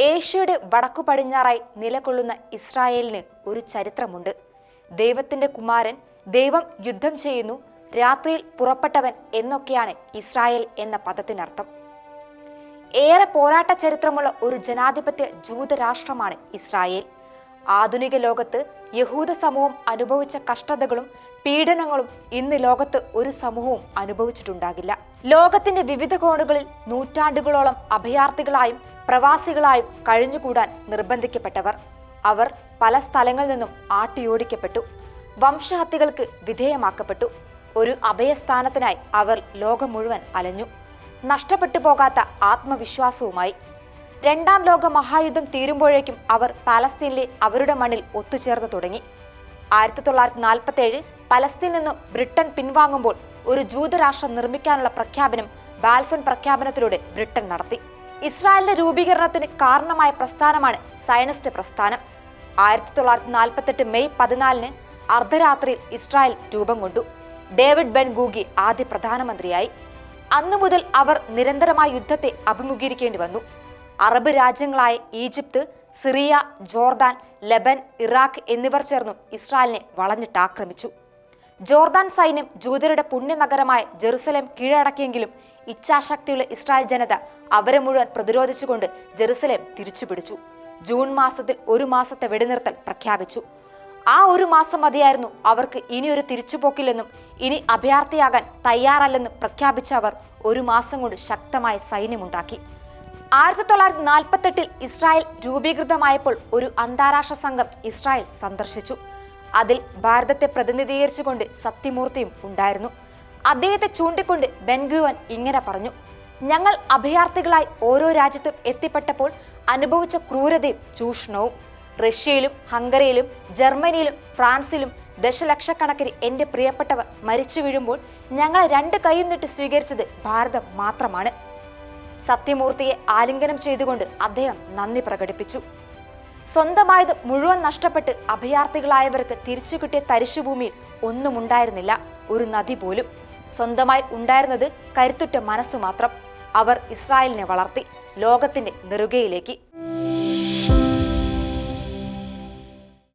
ഏഷ്യയുടെ വടക്കു പടിഞ്ഞാറായി നിലകൊള്ളുന്ന ഇസ്രായേലിന് ഒരു ചരിത്രമുണ്ട്. ദൈവത്തിന്റെ കുമാരൻ ദൈവം യുദ്ധം ചെയ്യുന്നു രാത്രിയിൽ പുറപ്പെട്ടവൻ എന്നൊക്കെയാണ് ഇസ്രായേൽ എന്ന പദത്തിനർത്ഥം. ഏറെ പോരാട്ട ചരിത്രമുള്ള ഒരു ജനാധിപത്യ ജൂതരാഷ്ട്രമാണ് ഇസ്രായേൽ. ആധുനിക ലോകത്ത് യഹൂദ സമൂഹം അനുഭവിച്ച കഷ്ടതകളും പീഡനങ്ങളും ഇന്ന് ലോകത്ത് ഒരു സമൂഹവും അനുഭവിച്ചിട്ടുണ്ടാകില്ല. ലോകത്തിന്റെ വിവിധ കോണുകളിൽ നൂറ്റാണ്ടുകളോളം അഭയാർത്ഥികളായും പ്രവാസികളായും കഴിഞ്ഞുകൂടാൻ നിർബന്ധിക്കപ്പെട്ടവർ. അവർ പല സ്ഥലങ്ങളിൽ നിന്നും ആട്ടിയോടിക്കപ്പെട്ടു. വംശഹത്യകൾക്ക് വിധേയമാക്കപ്പെട്ടു. ഒരു അഭയസ്ഥാനത്തിനായി അവർ ലോകം മുഴുവൻ അലഞ്ഞു. നഷ്ടപ്പെട്ടു പോകാത്ത ആത്മവിശ്വാസവുമായി. രണ്ടാം ലോക മഹായുദ്ധം തീരുമ്പോഴേക്കും അവർ പാലസ്തീനിലെ അവരുടെ മണ്ണിൽ ഒത്തുചേർന്ന് തുടങ്ങി. ആയിരത്തി തൊള്ളായിരത്തി നാൽപ്പത്തി ഏഴ് പലസ്തീൻ നിന്നും ബ്രിട്ടൻ പിൻവാങ്ങുമ്പോൾ ഒരു ജൂതരാഷ്ട്രം നിർമ്മിക്കാനുള്ള പ്രഖ്യാപനം ബാൽഫൻ പ്രഖ്യാപനത്തിലൂടെ ബ്രിട്ടൻ നടത്തി. ഇസ്രായേലിന്റെ രൂപീകരണത്തിന് കാരണമായ പ്രസ്ഥാനമാണ് സയനിസ്റ്റ് പ്രസ്ഥാനം. ആയിരത്തി തൊള്ളായിരത്തി നാൽപ്പത്തെട്ട് മെയ് പതിനാലിന് അർദ്ധരാത്രിയിൽ ഇസ്രായേൽ രൂപം കൊണ്ടു. ഡേവിഡ് ബെൻ ഗൂഗി ആദ്യ പ്രധാനമന്ത്രിയായി. അന്നു മുതൽ അവർ നിരന്തരമായ യുദ്ധത്തെ അഭിമുഖീകരിക്കേണ്ടി വന്നു. അറബ് രാജ്യങ്ങളായ ഈജിപ്ത് സിറിയ ജോർദാൻ ലെബൻ ഇറാഖ് എന്നിവർ ചേർന്നു ഇസ്രായേലിനെ വളഞ്ഞിട്ടാക്രമിച്ചു ജോർദാൻ സൈന്യം ജൂതരുടെ പുണ്യനഗരമായ ജെറുസലേം കീഴടക്കിയെങ്കിലും ഇച്ഛാശക്തിയുള്ള ഇസ്രായേൽ ജനത അവരെ മുഴുവൻ പ്രതിരോധിച്ചുകൊണ്ട് ജെറുസലേം തിരിച്ചുപിടിച്ചു. ജൂൺ മാസത്തിൽ ഒരു മാസത്തെ വെടിനിർത്തൽ പ്രഖ്യാപിച്ചു. ആ ഒരു മാസം മതിയായിരുന്നു അവർക്ക് ഇനി ഒരു തിരിച്ചുപോക്കില്ലെന്നും ഇനി അഭയാർത്ഥിയാകാൻ തയ്യാറല്ലെന്നും പ്രഖ്യാപിച്ച അവർ ഒരു മാസം കൊണ്ട് ശക്തമായ സൈന്യമുണ്ടാക്കി. ആയിരത്തി തൊള്ളായിരത്തി നാൽപ്പത്തെട്ടിൽ ഇസ്രായേൽ രൂപീകൃതമായപ്പോൾ ഒരു അന്താരാഷ്ട്ര സംഘം ഇസ്രായേൽ സന്ദർശിച്ചു. അതിൽ ഭാരതത്തെ പ്രതിനിധീകരിച്ചുകൊണ്ട് സത്യമൂർത്തിയും ഉണ്ടായിരുന്നു. അദ്ദേഹത്തെ ചൂണ്ടിക്കൊണ്ട് ബെൻഗുവൻ ഇങ്ങനെ പറഞ്ഞു ഞങ്ങൾ അഭയാർത്ഥികളായി ഓരോ രാജ്യത്തും എത്തിപ്പെട്ടപ്പോൾ അനുഭവിച്ച ക്രൂരതയും ചൂഷണവും റഷ്യയിലും ഹംഗറിയിലും ജർമ്മനിയിലും ഫ്രാൻസിലും ദശലക്ഷക്കണക്കിന് എന്റെ പ്രിയപ്പെട്ടവർ മരിച്ചു വീഴുമ്പോൾ ഞങ്ങളെ രണ്ട് കൈയും നീട്ടി സ്വീകരിച്ചത് ഭാരതം മാത്രമാണ്. സത്യമൂർത്തിയെ ആലിംഗനം ചെയ്തുകൊണ്ട് അദ്ദേഹം നന്ദി പ്രകടിപ്പിച്ചു. സ്വന്തമായത് മുഴുവൻ നഷ്ടപ്പെട്ട് അഭയാർത്ഥികളായവർക്ക് തിരിച്ചു കിട്ടിയ തരിശുഭൂമിയിൽ ഒന്നും ഉണ്ടായിരുന്നില്ല ഒരു നദി പോലും. സ്വന്തമായി ഉണ്ടായിരുന്നത് കരുത്തുറ്റ മനസ്സു മാത്രം. അവർ ഇസ്രായേലിനെ വളർത്തി ലോകത്തിന്റെ നെറുകയിലേക്ക്